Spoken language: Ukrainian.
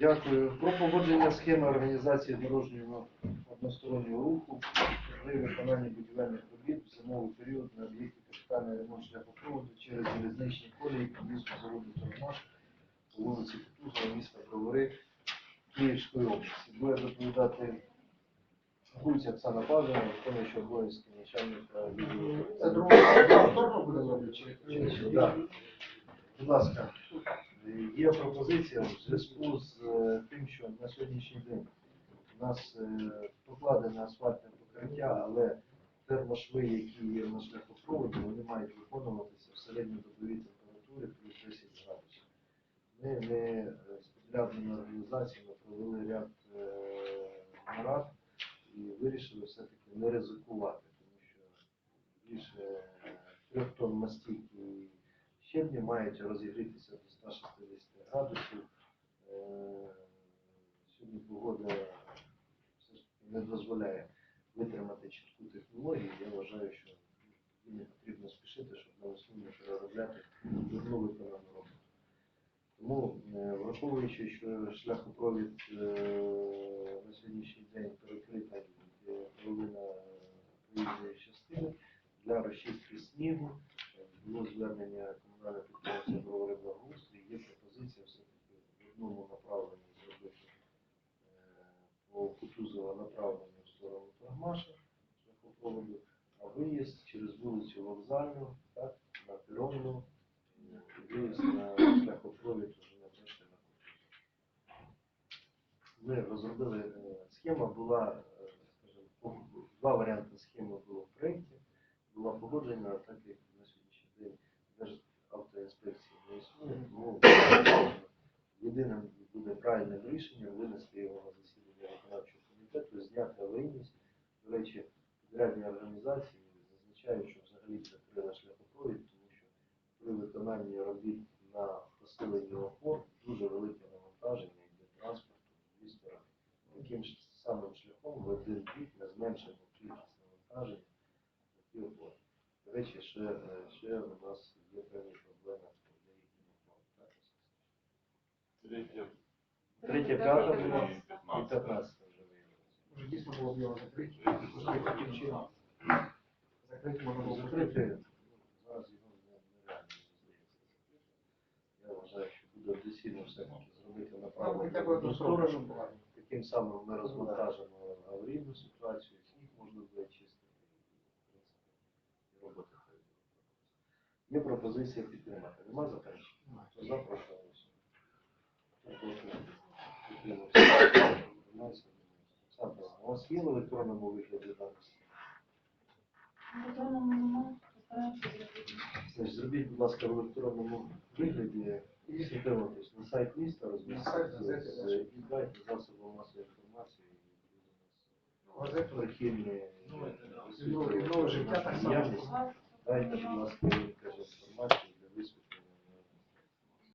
Дякую. Про погодження схеми організації дорожнього одностороннього руху при виконанні будівельних робіт в зимовий період на об'єкті капітальний ремонт шляхопроводу через залізничні колії під'їзду заводу Тормаш по вулиці Кутузова, міста Бровари, Київської області. Буде доповідати Гульць Оксана Павлівна, виконуюча обов'язки начальника відділу. Це другу другу буде робити чи? чи- чи- Так. Будь ласка, е, є пропозиція в зв'язку з е, тим, що на сьогоднішній день у нас е, покладене асфальтне покриття, але термошви, які є на шляхопроводі, вони мають виконуватися в середньодобовій температурі плюс 10 градусів. Ми не е, з підрядними організаціями провели ряд е, нарад і вирішили все-таки не ризикувати, тому що більше е, трьох тонн мастики і щебні мають розігрітися до 160 градусів. Е, Сьогодні погода все ж не дозволяє витримати чітку технологію. Я вважаю, що не потрібно спішити, щоб на весну не переробляти одну виконану роботу. Тому, е, враховуючи, що шляхопровід е, на сьогоднішній день перекрита половина проїзної частини для розчистки снігу, було звернення комунального підприємства Бровари Благоустрій, є пропозиція все-таки в одному направленні зробити е, по Кутузова направлення в сторону Тагмаша шляхопроводу, а виїзд через вулицю Вокзальну, так, на Піровну, е, виїзд на шляхопровід вже на перший на Кутузов. Ми розробили, е, схема була, скажімо, два варіанти схеми було в проєкті, була погоджена, так як на сьогоднішній день Державтоінспекції не існує, тому єдиним буде правильним рішенням винести його на засідання виконавчого комітету, зняти аварійність. До речі, підрядні організації зазначають, що взагалі закрили шляхопровід, тому що при виконанні робіт на посиленні опор дуже велике навантаження йде транспорту в. Таким ж самим шляхом в один бік ми зменшимо кількість навантаження на ті опори. До речі, ще, е, ще у нас є певні проблеми по деяким опорам. так, Третє. Третя, п'ята була і п'ятнадцята вже виявилося. Може дійсно було б його закрити? Таким чином. Закрити можна було закрити. Закрити, ну, зараз його нереально. Я вважаю, що буде доцільно все-таки зробити Ну, направлення в одну одну сторону. сторону. Таким самим ми розвантажимо аварійну ситуацію, сніг можна буде чистити. і, в принципі, і роботи хай будуть. Є пропозиція підтримати. Нема заперечень? То запрошуємо. У вас є в електронному вигляді зараз? Електронному нема, постараємося зробити. Значить, зробіть, будь ласка, в електронному вигляді і сфотографуйтесь на сайт міста, да. і дайте засобам масової інформації. Газету. Архівні Ну, нове життя так само. Дайте, будь ласка, інформацію.